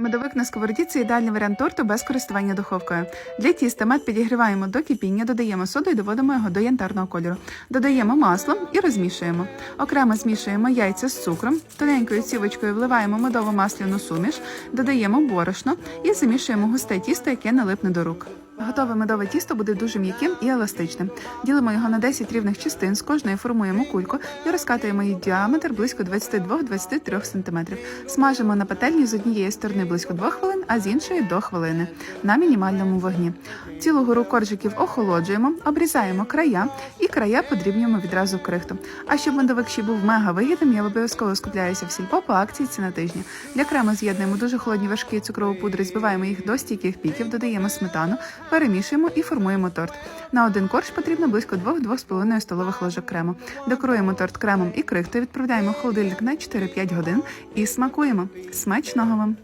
Медовик на сковороді це ідеальний варіант торту без користування духовкою. Для тіста мед підігріваємо до кипіння, додаємо соду і доводимо його до янтарного кольору. Додаємо масло і розмішуємо. Окремо змішуємо яйця з цукром, тоненькою цівочкою вливаємо медово-масляну суміш, додаємо борошно і замішуємо густе тісто, яке налипне до рук. Готове медове тісто буде дуже м'яким і еластичним. Ділимо його на 10 рівних частин, з кожної формуємо кульку і розкатуємо її діаметр близько 22-23 см. Смажимо на пательні з однієї сторони близько 2 хвилин, а з іншої до хвилини на мінімальному вогні. Цілу гору коржиків охолоджуємо, обрізаємо края і края подрібнюємо відразу в крихту. А щоб медовик ще був мега вигідним, я обов'язково скупляюся в сільпо по акції ціна тижня. Для крему з'єднуємо дуже холодні вершки цукрову пудру, збиваємо їх до стійких піків, додаємо сметану, перемішуємо і формуємо торт. На один корж потрібно близько 2-2,5 столових ложок крему. Декоруємо торт кремом і крихтою, відправляємо в холодильник на 4-5 годин і смакуємо. Смачного вам!